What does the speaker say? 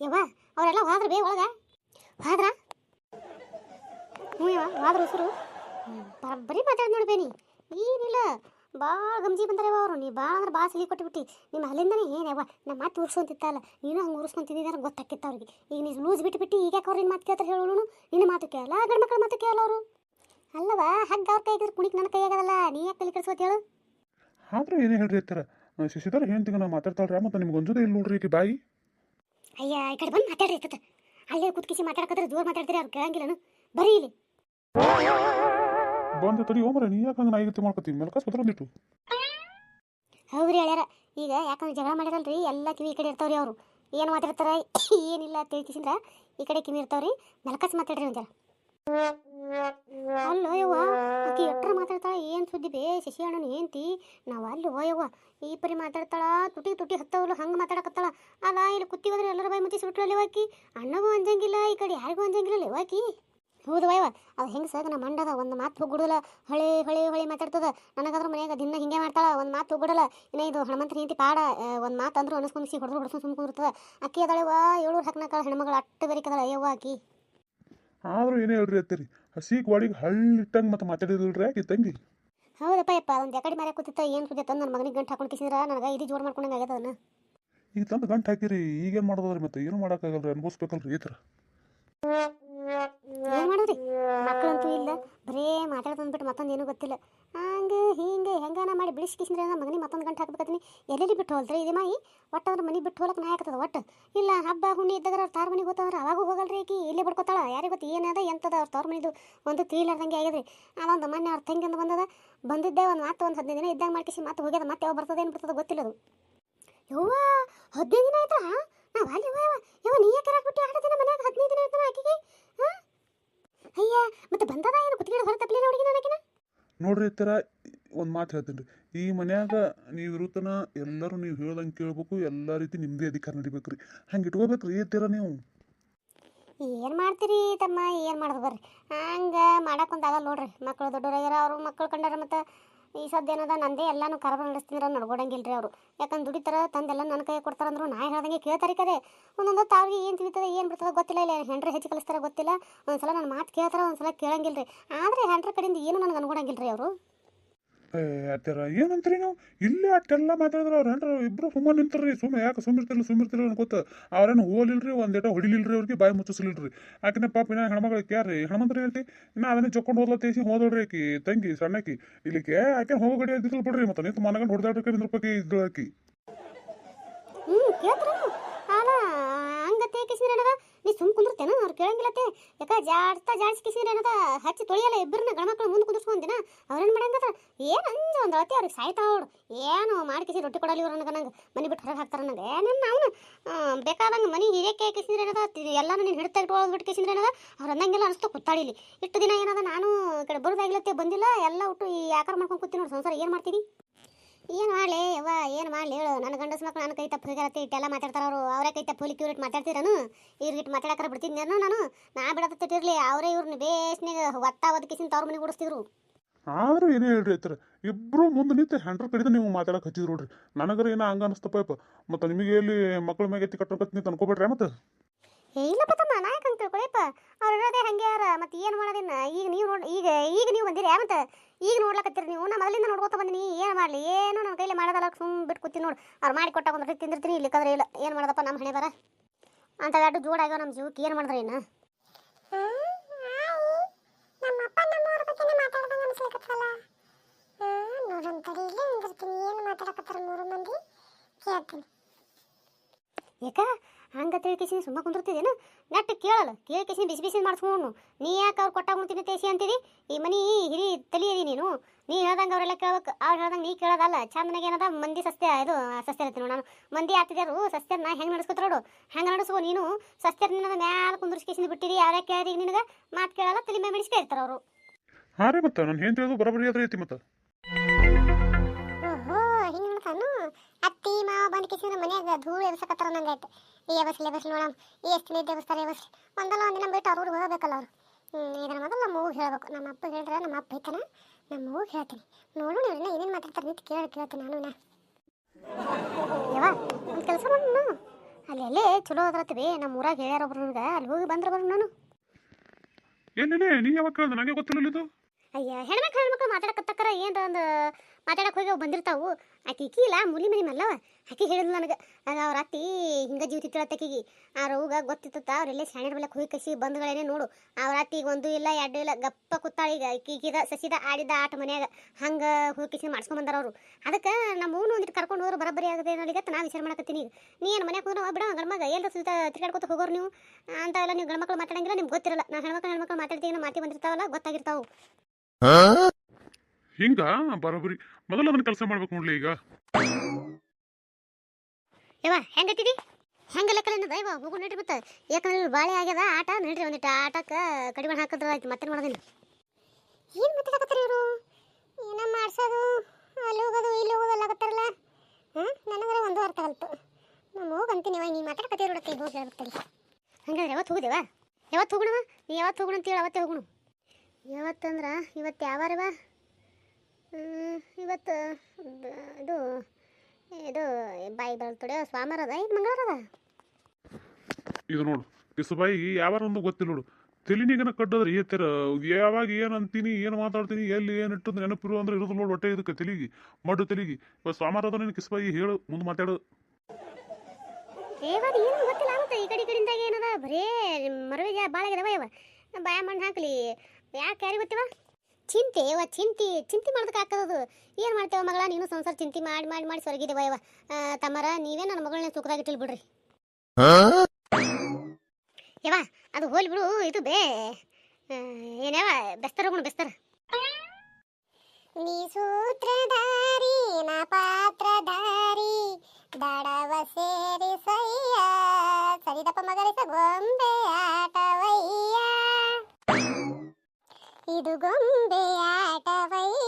ಯವ್ವ, ಅವರೆಲ್ಲ ಹೋದ್ರ ಬೇ ಒಳಗ? ಹೋದ್ರ? ಹ್ಞೂ ಯವ್ವ, ಹೋದ್ರ ಉಸಿರು. ಬರೀ ಮಾತಾಡ್ ನೋಡಿ ಬೇನಿ ಏನಿಲ್ಲ ಭಾಳ ಗಮ್ಜಿ ಬಂದಾರವ ಅವರು. ನೀ ಭಾಳ ಅಂದ್ರೆ ಭಾಳ ಸಲಿ ಕೊಟ್ಟುಬಿಟ್ಟು ನಿಮ್ಮ ಅಲ್ಲಿಂದನೇ ಏನವ್ವ ನಮ್ಮ ಮಾತು ಉರ್ಸ್ಕೊಂತಿತ್ತಲ್ಲ ನೀನು ಹಂಗೆ ಉರ್ಸ್ಕೊಂತಿದ್ದಾರೆ ಗೊತ್ತಾಕಿತ್ತು ಅವ್ರಿಗೆ. ಈಗ ನೀನು ಲೂಸ್ ಬಿಟ್ಟುಬಿಟ್ಟು ಈಗ ಯಾಕೆ ಅವ್ರು ಮಾತು ಕೇಳ್ತಾರೆ ಹೇಳೋನು ನಿನ್ನ ಮಾತು ಕೇಳಲ್ಲ, ಗಂಡು ಮಕ್ಕಳ ಮಾತು ಕೇಳಲ್ಲ ಅವರು. ಅಲ್ಲವ ಹಗ್ಗ ಅವ್ರ ಕೈಗಿದ್ರೆ ಕುಣಿಕ್ ನನ್ನ ಕೈಯಾಗದಲ್ಲ, ನೀ ಯಾಕೆ ತಲೆ ಕೆಡ್ಸೋತ್ ಹೇಳು? ಆದ್ರೆ ಏನೇ ಹೇಳ್ರಿ ಇರ್ತಾರ ಶಶಿಧರ್ ಹೇಳ್ತೀನಿ ನಾ ಮಾತಾಡ್ತಾಳ್ರಿ, ಮತ್ತೆ ನಿಮ್ಗೆ ಒಂಜುದೇ ಇಲ್ಲ ನೋಡ್ರಿ ಈಗ ಬಾಯಿ. ಅಯ್ಯ ಈ ಕಡೆ ಬಂದು ಮಾತಾಡ್ರಿ ಇರ್ತದ. ಅಲ್ಲೇ ಕುತ್ಕಿಸಿ ಮಾತಾಡಕತ್ರ ಜೋರ್ ಮಾತಾಡ್ತೀರಿ ಅವ್ರು ಕೇಳಂಗಿಲ್ಲನು. ಬರೀ ಇಲ್ಲಿ. ಬಂದು ತಡಿ ಹೋಮ್ರ ನೀ ಯಾಕೆ ಹಂಗೆ ನಾಯಿಗತಿ ಮಾಡ್ಕೊತೀವಿ ಮೆಲ್ಕ ಬಂದಿಟ್ಟು ಹೌದ್ರಿ ಹೇಳ್ಯಾರ. ಈಗ ಯಾಕಂದ್ರೆ ಜಗಳ ಮಾಡಿರಲ್ರಿ ಎಲ್ಲ ಕಿವಿ ಈ ಕಡೆ ಇರ್ತಾವ್ರಿ ಅವರು. ಏನು ಮಾತಾಡ್ತಾರೆ? ಏನಿಲ್ಲ ತಿಳ್ಕಿಸಿದ್ರ ಈ ಕಡೆ ಕಿವಿ ಇರ್ತಾವ್ರಿ. ಮೆಲಕಸ್ ಮಾತಾಡ್ರಿ ಒಂಜರ ಅಲ್ಲೋ ಯವ್ವ, ಆಕಿ ಎಟ್ರ ಮಾತಾಡ್ತಾಳ, ಏನು ಸುದ್ದಿ ಬೇ, ಶಶಿ ಅಣ್ಣನ ಏಂತಿ? ನಾವು ಅಲ್ಲಿ ಯವ್ವ, ಈ ಪರಿ ಮಾತಾಡ್ತಾಳ, ತುಟಿ ತುಟಿ ಹತ್ತವಲ್ಲ ಹಂಗೆ ಮಾತಾಡಕತ್ತಾಳ. ಅಲ್ಲ ಇಲ್ಲಿ ಕುತ್ತಿ ಹೋದ್ರೆ ಎಲ್ಲರ ಬಾಯಿ ಮುಚ್ಚಿ ಸುಟ್ರಲ್ಲಿ ಆಕಿ ಅಣ್ಣಗೂ ಅಂಜಂಗಿಲ್ಲ, ಈ ಕಡೆ ಯಾರಿಗೂ ಅಂಜಂಗಿಲ್ಲ ಆಕಿ ಹೌದು ವಯವ ಅದು ಹೆಂಗೆ ಸರ್ ನಮ್ಮ ಮಂಡದ ಒಂದು ಮಾತು ಹೋಗ್ಬಿಡಲ್ಲ ಹಳೆ, ಹೊಳೆ ಹೊಳೆ ಮಾತಾಡ್ತದ. ನನಗಾದ್ರೂ ಮನ್ಯಾಗ ದಿನ ಹಿಂಗೆ ಮಾಡ್ತಾಳ, ಒಂದು ಮಾತು ಹೋಗ್ಬಿಡಲ್ಲ. ಇನ್ನ ಇದು ಹನುಮಂತ ಹೆಂಡತಿ ಪಾಡ ಒಂದು ಮಾತು ಅಂದ್ರು ಅನಿಸ್ಕೊಂಡ್ಸಿ ಹೊಡೆದು ಹೊಡ್ಸ್ಕೊಂಡು ಸುಮ್ಕು ಇರ್ತದ. ಅಕ್ಕಿ ಅದಳವ ಏಳೂರು ಹಾಕ್ನಾಕ ಹೆಣ್ಮಗಳು ಅಟ್ಟು ಬೆರಿಕದಳ ಅಯ್ಯವ್ವ ಆಕಿ ಆದ್ರೂ ಏನೇ ಹೇಳ್ರಿ ಅತ್ತರಿ ಹಸಿ ಗೋಡಿಗೆ ಹಳ್ಳಿಟ್ಟಂಗೆ ಮತ್ತೆ ಮಾತಾಡಿದ್ರಿ ಆಕಿ ತಂಗಿ. ಹೌದಪ್ಪ ಯಪ್ಪ ಒಂದು ಎಕಡೆ ಮೇಲೆ ಕೂತಿತ್ತ ಏನು ತಂದು ನನ್ನ ಮಗನಿಗೆ ಗಂಟು ಹಾಕೊಂಡು ಕಿಸಿದ್ರ ನನಗೆ ಇದು ಜೋರು ಮಾಡ್ಕೊಂಡಂಗೆ ಆಗ್ಯದ ಅದನ್ನ. ಈಗ ತಂದು ಗಂಟು ಹಾಕಿರಿ ಈಗೇನು ಮಾಡೋದ್ರಿ ಮತ್ತೆ ಏನು ಮಾಡೋಕ್ಕಾಗಲ್ರಿ ಅನ್ಭವಿಸ್ಬೇಕಲ್ರಿ ಈ ಥರ. ಏನು ಮಾಡೋದ್ರಿ? ಮಕ್ಕಳಂತೂ ಇಲ್ಲ, ಬರೇ ಮಾತಾಡ್ತಂದ್ಬಿಟ್ಟು ಮತ್ತೊಂದು ಏನೂ ಗೊತ್ತಿಲ್ಲ. ಹಂಗೆ, ಹಿಂಗೆ, ಹೆಂಗಾನ ಮಾಡಿ ಬಿಡಿಸಿ ಕಿಸಿದ್ರೆ ನಮ್ಮ ಮಗನಿಗೆ ಮತ್ತೊಂದು ಗಂಟೆ ಹಾಕ್ಬೇಕತ್ತೀನಿ. ಎಲ್ಲೆಲ್ಲಿ ಬಿಟ್ಟು ಹೋಲ್ರಿ ಇದೆ ಮಾಯಿ ಒಟ್ಟು ಅವ್ರ ಮನೆ ಬಿಟ್ಟು ಹೋಲಕ್ಕೆ ನಾ ಆಗ್ತದ ಒಟ್ಟು? ಇಲ್ಲ, ಹಬ್ಬ ಹುಣ್ಣಿ ಇದ್ದಾಗ ಅವ್ರ ತಾರ ಮನೆಗೆ ಗೊತ್ತವ್ರ ಅವಾಗೂ ಹೋಗಲ್ರಿ ಆಕಿ ಇಲ್ಲೇ ಬಿಡ್ಕೊತಾಳ. ಯಾರಿಗೆ ಗೊತ್ತು ಏನದ ಎಂತದ ಅವ್ರ ತವ್ರ ಮನೆದು? ಒಂದು ತಿಳಿಲಾರ್ದಂಗೆ ಆಗ್ಯದ್ರಿ. ಅದೊಂದು ಮೊನ್ನೆ ಅವ್ರ ತಂಗಿ ಅಂತ ಬಂದದ, ಬಂದಿದ್ದೆ, ಒಂದು ಮಾತು ಒಂದು ಹದಿನೈದು ದಿನ ಇದ್ದಾಗ ಮಾಡ್ಕಿಸಿ ಮತ್ತೆ ಹೋಗ್ಯದ, ಮತ್ತೆ ಯಾವ ಬರ್ತದೆ, ಏನು ಬರ್ತದೆ ಗೊತ್ತಿಲ್ಲ ಅದು ಯವ್ವ, ಹದಿನೈದು ದಿನ ಆಯ್ತಾ ನಾವು ಅಲ್ಲಿ ಯವ್ವ, ನೀ ಯಾಕೆ ಹಾಕ್ಬಿಟ್ಟು ಎರಡು ದಿನ ಮನ್ಯಾಗ ಹದಿನೈದು ದಿನ ಆಯ್ತಾನ ಆಕಿಗೆ ಹಾಂ ಅಯ್ಯ ಮತ್ತೆ ಬಂದದ ಏನು ಕುತ್ತಿಗೆ ಹೊರ ತಪ್ಪಲಿನ ಹುಡುಗಿ ನನಗಿನ ನೋಡ್ರಿ ಈ ಥರ ಒಂದು ಮಾತು ಹೇಳ್ತೀನಿ ರೀ ಈ ಮನ್ಯಾಗ ನೀವು ಇರುತ್ತನ ಎಲ್ಲರೂ ನೀವು ಹೇಳ್ದಂಗೆ ಕೇಳ್ಬೇಕು ಎಲ್ಲ ರೀತಿ ನಿಮ್ಮದೇ ಅಧಿಕಾರ ನಡಿಬೇಕು ರೀ ಹಂಗೆ ಇಟ್ಕೋಬೇಕು ರೀ ಇರ್ತೀರ ನೀವು. ಏನು ಮಾಡ್ತೀರಿ ತಮ್ಮ? ಏನು ಮಾಡೋದು ಬರ್ರಿ? ಹಂಗೆ ಆಗಲ್ಲ ನೋಡ್ರಿ. ಮಕ್ಕಳು ದೊಡ್ಡವರಾಗ್ಯಾರ ಅವರು ಮಕ್ಕಳು ಕಂಡಾರ ಮತ್ತು ಈ ಸದ್ಯ ಏನದ, ನಂದೇ ಎಲ್ಲಾನು ಕರಬ ನಡೆಸ್ತಿದ್ರ ನಡ್ಕೊಡಂಗಿಲ್ಲ ರೀ ಅವರು. ಯಾಕಂದ್ರೆ ದುಡಿತಾರ, ತಂದೆಲ್ಲ ನನ್ನ ಕೈ ಕೊಡ್ತಾರಂದ್ರು ನಾ ಹೇಳ್ದಂಗೆ ಕೇಳ್ತಾರೆ ಕರೆ. ಒಂದೊಂದು ತಾವಿಗೆ ಏನು ತಿಳಿತದೆ, ಏನು ಬಿಡ್ತದೆ ಗೊತ್ತಿಲ್ಲ, ಇಲ್ಲ ಹೆಂಡ್ರೆ ಹೆಚ್ಚು ಕಲಿಸ್ತಾರ ಗೊತ್ತಿಲ್ಲ. ಒಂದ್ಸಲ ನನ್ನ ಮಾತು ಕೇಳ್ತಾರ, ಒಂದ್ಸಲ ಕೇಳಂಗಿಲ್ಲ ರೀ ಆದರೆ ಹೆಂಡ್ರ ಕಡೆಯಿಂದ ಏನು ನನಗೆ ಅನ್ಕೊಡಂಗಿಲ್ಲ ರೀ ಅವರು? ಏ ಅತ್ತರ ಏನಂತೀರಿ ನೀವು? ಇಲ್ಲೇ ಅಟ್ಟೆಲ್ಲ ಮಾತಾಡಿದ್ರೆ ಅವ್ರು ಹೆಂಡ್ರು ಇಬ್ರು ಸುಮ್ಮನೆ ನಿಂತಾರ್ರಿ ಸುಮ್ಮನೆ ಯಾಕೆ ಸುಮ್ಮಿರ್ತಿಲ್ಲ ಸುಮ್ಮಿರ್ತಿಲ್ಲ ಅನ್ಕೋತ ಅವ್ರೇನು ಹೋಲಿಲ್ರಿ ಒಂದೇಟ ಹೊಡಿಲಿಲ್ರಿ ಅವ್ರಿಗೆ, ಬಾಯಿ ಮುಚ್ಚಿಸ್ಲಿಲ್ರಿ. ಆಕಿನ ಪಾಪ ಇನ್ನ ಹೆಣ್ಮಗಳಿಗೆ ಕ್ಯಾರಿ ಹೆಣ್ಮಂತ್ರ ಹೇಳ್ತಿ ಇನ್ನ ಅದನ್ನೇ ಚೊಕ್ಕೊಂಡು ಹೋದ್ಲ ತೇಸಿ ಹೋದಳ್ರಿ ಆಕಿ, ತಂಗಿ, ಸಣ್ಣಕಿ. ಇಲ್ಲಿಗೆ ಆಕೆ ಹೋಗಡಿ ಗಡಿ ಇದ್ದಿಲ್ಲ ಬಿಡ್ರಿ, ಮತ್ತೆ ನಿಂತು ಮನಗಂಡು ಹೊಡೆದಾಡ್ರಿ ನಿಂದ್ರ ಬಗ್ಗೆ ಆಕಿ. ಹ್ಞೂ ಕೇಳ್ತಾರ. ಹಂಗತ್ತೆ ನೀ ಸುಮ್ ಕುಂದಿರ್ತೇನ ಅವ್ರು ಕೇಳಂಗಿಲ್ಲತ್ತೆ. ಯಾಕ ಜಾಡ್ತಾ ಜಾಡ್ಸಿ ಕಿಸಿದ್ರೆ ಏನದ? ಹಚ್ಚಿ ತೊಳಿಯಲ್ಲ ಇಬ್ಬರನ್ನ ಗಣಮಕ್ಳು ಮುಂದೆ ಕುಂದಿರ್ಸ್ಕೊಂದಿನ ಅವ್ರೇನು ಮಾಡಂಗದ ಏನು ಅಂಜ ಒಂದು ಅಳತಿ ಅವ್ರಿಗೆ ಸಾಯ್ತಾವಳು ಏನು ಮಾಡಿ ಕಿಸಿ ರೊಟ್ಟಿ ಕೊಡಲಿ ಇವ್ರು ನನಗೆ ನಂಗೆ ಮನೆ ಬಿಟ್ಟು ಹೊರಗೆ ಹಾಕ್ತಾರೆ ನನಗೆ ಏನೇನು ಅವನು? ಬೇಕಾದಂಗೆ ಮನೆ ಹಿರಿಯಕ್ಕೆ ಕಿಸಿದ್ರೆ ಏನದ? ಎಲ್ಲಾನು ನೀನು ಹಿಡಿತಾ ಇಟ್ಕೊಳ್ಳೋದು ಬಿಟ್ಟು ಕಿಸಿದ್ರೆ ಏನದ? ಅವ್ರು ಅನ್ನಂಗಿಲ್ಲ ಅನಿಸ್ತು ಕುತ್ತಾಳಿಲಿ ಇಷ್ಟು ದಿನ ಏನದ? ನಾನು ಕಡೆ ಬರೋದಾಗಿಲತ್ತೆ ಬಂದಿಲ್ಲ. ಎಲ್ಲ ಒಟ್ಟು ಈ ಆಕಾರ ಮಾಡ್ಕೊಂಡು ಕೂತೀನಿ ನೋಡಿ ಸಂಸಾರ. ಏನು ಮಾಡ್ತೀನಿ ಏನು ಮಾಡಲಿ? ಯವ್ವ ಏನು ಮಾಡಲಿ ಹೇಳು. ನನ್ನ ಗಂಡಸ ಮಕ್ಕಳು ನನ್ನ ಕೈ ತಪ್ಪು ಹೋಗ್ಯಾರತ್ತೆ ಇಟ್ಟೆಲ್ಲ ಮಾತಾಡ್ತಾರ ಅವರು. ಅವರೇ ಕೈ ತಪ್ಪು ಹೋಲಿಕ್ಕೆ ಇವ್ರಿಟ್ಟು ಮಾತಾಡ್ತೀರನು? ಇವ್ರಿಗಿಟ್ಟು ಮಾತಾಡಕ್ಕಾರ ಬಿಡ್ತಿದ್ನೇನು ನಾನು ನಾ ಬಿಡತ್ತಿರ್ಲಿ ಅವರೇ ಇವ್ರನ್ನ ಬೇಸ್ನಾಗ ಒತ್ತ ಒದಕಿಸಿನ ತವ್ರ ಮನೆಗೆ ಓಡಿಸ್ತಿದ್ರು. ಆದ್ರೂ ಏನೇ ಹೇಳ್ರಿ ಐತ್ರ. ಇಬ್ರು ಮುಂದೆ ನಿಂತು ಹೆಂಡ್ರ ಕಡಿದ ನೀವು ಮಾತಾಡಕ್ಕೆ ಹಚ್ಚಿದ್ರು ನೋಡ್ರಿ. ನನಗರ ಏನೋ ಹಂಗ ಅನಿಸ್ತಪ್ಪ ಯಪ್ಪ ಮತ್ತು ನಿಮಗೆ ಇಲ್ಲಿ ಮಕ್ಕಳ ಮ್ಯಾಗ ಎತ್ತಿ ಕಟ್ಟೋಕತ್ ನೀವು ಅನ್ಕೋಬೇಡ್ರಿ ಮತ್ತೆ? ಏ ಇಲ್ಲಪ್ಪ ತಮ್ಮ. ನಾ ಯಾಕೆ ಅಂತ ತಿಳ್ಕೊಳಿಪ್ಪ ಅವ್ರು ಇರೋದೇ ಹಂಗೆ ಯಾರ? ಮತ್ತೆ ಏನು ಮಾಡೋದಿನ್ನ? ಈಗ ನೀವು ನೋಡಿ ಈಗ ಈಗ ನೀವು ಬಂದಿರಿ ಮತ್ತೆ? ಈಗ ನೋಡ್ಲಕತ್ತೀರಿ ನೀವು? ನಾ ಮೊದಲಿಂದ ನೋಡ್ಕೊತ ಬಂದಿನಿ. ಏನು ಮಾಡಲಿ? ಏನು ನಮ್ಮ ಕೈಲಿ ಮಾಡೋದಲ್ಲ. ಸುಮ್ ಬಿಟ್ಟು ಕೂತೀನಿ ನೋಡು. ಅವ್ರು ಮಾಡಿ ಕೊಟ್ಟಾಗ ಒಂದು ತಿಂದಿರ್ತೀನಿ. ಇಲ್ಲಿಕ್ಕಂದ್ರೆ ಇಲ್ಲ. ಏನು ಮಾಡೋದಪ್ಪ ನಮ್ಮ ಹಣೆ ಬರ? ಅಂತ ಎರಡು ಜೋಡಾಗ್ಯಾವ ನಮ್ಮ ಜೀವಕ್ಕೆ. ಏನು ಮಾಡಿದ್ರೆ ಏನು ಮಾತಾಡಕತ್ತಾರ ಮೂರು ಮಂದಿ ಕೇಸಿನ ಹಂಗ ಸುಮ್ಮ ಕುಂದಿರ್ತಿದೇನು? ನಟ್ಟು ಕೇಳಲ್ಲ ಕೇಳ್ಕಿಸಿ ಬಿಸಿ ಬಿಸಿ ಮಾಡಿಸ್ಕೊಂಡು. ನೀ ಯಾಕೆ ಅವ್ರು ಕೊಟ್ಟಾಗ ಮುಂತಿನ ತೇಸಿ ಅಂತೀರಿ ಈ ಮನಿ ಹಿರಿ ತಲಿಯದಿ ನೀನು. ನೀ ಹೇಳ್ದಂಗೆ ಅವರೆಲ್ಲ ಕೇಳ್ಬೇಕು, ಅವ್ರು ಹೇಳ್ದಂಗೆ ನೀ ಕೇಳೋದಲ್ಲ. ಚಂದನಾಗ ಏನದ? ಮಂದಿ ಸಸ್ಯ, ಇದು ಸಸ್ಯ ಇರ್ತೀನಿ ನಾನು. ಮಂದಿ ಸಸ್ತೆ ಸಸ್ಯನ ಹೆಂಗೆ ನಡೆಸ್ಕೊತಾರೋಡು ಹೆಂಗೆ ನಡೆಸ್ಕೊ ನೀನು? ಸಸ್ಯರ್ ನಿನ್ನ ಮ್ಯಾಲ ಕುಂದಿರ್ಸ್ಕೇಸಿಂದ ಬಿಟ್ಟಿರಿ ಯಾರೇ ಕೇಳಿದೀಗ ನಿನಗೆ? ಮಾತು ಕೇಳಲ್ಲ, ತಲೆ ಮೇಲೆ ಬಿಡಿಸ್ಕೇ ಇರ್ತಾರೆ ಅವರು. ಹಾಂ ರೀ ಮತ್ತೆ? ನಾನು ಏನು ತಿಳಿದು ಬರೋಬ್ಬರಿ ಅದ್ರ ಐತಿ ಮತ್ತೆ? ಅತ್ತಿ ಮಾವ ಬಂದು ಕಿಸಿದ್ರೆ ಮನ್ಯಾಗ ಧೂಳು ಎಬ್ಸಕತ್ತಾರ ನಂಗಾಯ್ತು ಈ ಎಬಸ್ಲಿ ಎಬಸ್ಲಿ ನೋಡಮ್. ಈ ಎಷ್ಟು ನಿದ್ದೆ ಎಬಸ್ತಾರೆ ಎಬಸ್ಲಿ ಒಂದಲ್ಲ ಒಂದಿನ ಬಿಟ್ಟು ಅವ್ರ ಹೋಗಬೇಕಲ್ಲ ಅವರು. ಇದನ್ನ ಮೊದಲು ನಮ್ಮ ಮೂಗ್ ಹೇಳಬೇಕು. ನಮ್ಮ ಅಪ್ಪ ಹೇಳಿದ್ರೆ ನಮ್ಮ ಅಪ್ಪ ಐತನ ನಮ್ಮ ಮೂಗ್ ಹೇಳ್ತೀನಿ. ನೋಡೋಣ ಇವ್ರನ್ನ ಏನೇನು ಮಾತಾಡ್ತಾರೆ ನಿಂತು ಕೇಳಿ ಕೇಳ್ತೀನಿ ನಾನು ನಾ ಯವ್ವ ಒಂದು ಕೆಲಸ ಮಾಡು ಅಲ್ಲಿ ಅಲ್ಲೇ ಚಲೋ ಅದ್ರತ್ತೀವಿ ನಮ್ಮ ಊರಾಗ ಹೇಳ್ಯಾರ ಒಬ್ರು ನನಗೆ ಅಲ್ಲಿ ಹೋಗಿ ಬಂದ್ರೆ ಬರ್ರಿ ನಾನು. ಏನೇನೆ ನೀ ಯಾವಾಗ ಕೇಳ್ದೆ? ನನಗೆ ಗೊತ್ತಿಲ್ಲ ಇದು. ಅಯ್ಯ ಹೆಣ್ಮಕ್ಳು ಹೆಣ್ಮಕ್ಳು ಮಾತಾಡಕತ್ತಕ್ಕರ ಏನು ಒಂದು ಮಾತಾಡಕ್ಕೆ ಹೋಗಿ ಅವು ಬಂದಿರ್ತಾವು. ಆಕಿ ಈಕಿ ಇಲ್ಲ, ಮುಲಿ ಮನಿ ಮಲ್ಲವ ಆಕಿ ಹೇಳಿದ್ಲು ನನಗೆ ಅವ್ರ ಅತ್ತಿ ಹಿಂಗೆ ಜೀವ ತಿತ್ತಳತ್ತಕಿಗಿ ಆ ರೋಗ ಗೊತ್ತಿತ್ತ ಅವ್ರೆಲ್ಲೇ ಸ್ಯಾಂಡರ್ ಮೇಲೆ ಹೋಗಿ ಕಸಿ ಬಂದ್ಗಳೇನೆ ನೋಡು. ಅವ್ರ ಅತ್ತಿಗೆ ಒಂದು ಇಲ್ಲ, ಎರಡು ಇಲ್ಲ, ಗಪ್ಪ ಕೂತಾಳ ಈಗ. ಈಕಿದ, ಸಸಿದ, ಆಡಿದ ಆಟ ಮನ್ಯಾಗ. ಹಂಗೆ ಹೋಗಿ ಕಸಿ ಮಾಡ್ಸ್ಕೊಂಡ್ ಬಂದಾರ ಅವರು. ಅದಕ್ಕೆ ನಮ್ಮ ಮೂನು ಒಂದಿಟ್ಟು ಕರ್ಕೊಂಡು ಹೋದ್ರೆ ಬರಬರಿ ಆಗದೆ ಅನ್ನೋಲಿಗತ್ತ ನಾ ವಿಚಾರ ಮಾಡಕತ್ತೀನಿ ಈಗ. ನೀ ಏನು ಮನ್ಯಾಗ ಹೋದ್ರೆ ಬಿಡ ಗಂಡ್ಮಗ ಎಲ್ಲರೂ ಸುತ್ತ ತಿರ್ಗಾಡ್ಕೊತ ಹೋಗೋರು ನೀವು. ಅಂತ ಎಲ್ಲ ನೀವು ಗಂಡ್ಮಕ್ಳು ಮಾತಾಡಂಗಿಲ್ಲ, ನಿಮ್ಗೆ ಗೊತ್ತಿರಲ್ಲ. ನಾ ಹೆಣ್ಮಕ್ಳು ಹೆಣ್ಮಕ್ಳು ಮಾತಾಡ್ತೀನಿ ಮಾತಿ ಬಂದಿರ್ತಾವಲ್ಲ, ಗೊತ್ತಾಗಿರ್ತಾವು. ಹಿಂಗ? ಬರೋಬ್ಬರಿ. ಮೊದಲು ಅದನ್ನ ಕೆಲಸ ಮಾಡ್ಬೇಕು ನೋಡ್ಲಿ ಈಗ. ಯವ್ವ ಹೆಂಗೈತಿದಿ ಹೆಂಗ ಲೆಕ್ಕ ಅನ್ನೋದ ಇವ ನಡ್ರಿ ಮತ್ತೆ. ಯಾಕಂದ್ರೆ ಬಾಳೆ ಆಗ್ಯದ, ಆಟ ನಡ್ರಿ ಒಂದಿಟ್ಟು. ಆಟಕ್ಕೆ ಕಡಿಮೆ ಹಾಕಿದ್ರೆ ಆಯ್ತು ಮತ್ತೆ ಮಾಡೋದಿಲ್ಲ ಏನು ಮಾತಾಡಕತ್ತಾರ ಇವರು? ಏನ ಮಾಡ್ಸೋದು, ಅಲ್ಲಿ ಹೋಗೋದು, ಇಲ್ಲಿ ಹೋಗೋದು ಅಲ್ಲಾಗತ್ತಾರಲ್ಲ ಹಾಂ? ನನಗರ ಒಂದು ಅರ್ಥ ಆಲ್ತು ನಮ್ಮ ಹೋಗಂತೀನಿ ಇವಾಗ ನೀ ಮಾತಾಡಕತ್ತೀರ ನೋಡತ್ತೆ ಹೋಗಿ ಹೇಳ್ಬಿಡ್ತೀನಿ ಹಂಗಾದ್ರೆ ಯಾವತ್ತು ಹೋಗುದೇವ ಯಾವತ್ತು ಹೋಗಣವ ನೀ ಯಾವತ್ತು ಹೋಗೋಣ ಅಂತೇಳಿ ಅವತ್ತೇ ಹೋಗೋಣ. ಯಾವತ್ತಂದ್ರೆ ಇವತ್ತು ಯಾವಾರವ ಇವತ್ತು ಇದು ಇದು ಬಾಯಿ ಬರ್ತಡೆ ಸ್ವಾಮರ ಅದ ಇದು ಮಂಗಳವಾರ ಅದ ಇದು ನೋಡು ಕಿಸುಬಾಯಿ ಯಾವಾರ ಒಂದು ಗೊತ್ತಿಲ್ಲ ನೋಡು. ತೆಲಿನಿಗನ ಕಟ್ಟದ್ರೆ ಏತರ ಯಾವಾಗ ಏನು ಅಂತೀನಿ ಏನು ಮಾತಾಡ್ತೀನಿ ಎಲ್ಲಿ ಏನು ಇಟ್ಟು ನೆನಪಿರು ಅಂದ್ರೆ ಇರೋದು ನೋಡು ಹೊಟ್ಟೆ ಇದಕ್ಕೆ ತಿಳಿಗಿ ಮಡ್ಡು ತಿಳಿಗಿ ಇವಾಗ ಸ್ವಾಮಾರ ಅದ ಕಿಸುಬಾಯಿ ಹೇಳು ಮುಂದೆ ಮಾತಾಡು. ಏವದು ಏನು ಗೊತ್ತಿಲ್ಲ ಆಗುತ್ತೆ ಈ ಕಡೆ ಕಡಿಂದ ಕಡೆಯಿಂದಾಗ ಏನದ? ಬರೇ ಮರವಿಗೆ ಭಾಳ ಆಗ್ಯದವ ಇವ. ಬಾಯ ಮಣ್ಣು ಹಾಕ್ಲಿ. ಯಾಕೆ ಯಾರಿಗೆ ಗೊತ್ತಿವ? ಚಿಂತೆ, ಯವ್ವ, ಚಿಂತಿ, ಚಿಂತೆ ಮಾಡೋದಕ್ಕೆ ಏನು ಮಾಡ್ತೇವ ಮಗಳ? ನೀನು ಸಂಸಾರ ಚಿಂತೆ ಮಾಡಿ ಮಾಡಿ ಮಾಡಿ ಸ್ವರ್ಗಿದೆ ಯವ್ವ. ತಮ್ಮರ, ನೀವೇ ನನ್ನ ಮಗಳನ್ನ ಸುಖದಾಗಿಟ್ಟಿಲ್ ಬಿಡ್ರಿ. ಯವ್ವ, ಅದು ಹೋಲ್ ಬಿಡು, ಇದು ಬೇ. ಏನ್ಯಾವ ಬೆಸ್ತರ ಹೋಗೋಣ ಬೆಸ್ತರ. ನೀ ಸೂತ್ರಧಾರಿ, ನಾ ಪಾತ್ರಧಾರಿ, ದಡವ ಸೇರಿ ಸಯ್ಯ ಸರಿದಪ್ಪ ಮಗಳಿಸ ಗೊಂಬೆ ಆಟವಯ್ಯ. ಇದು ಗೊಂಬೆ ಆಟವಯ್ಯ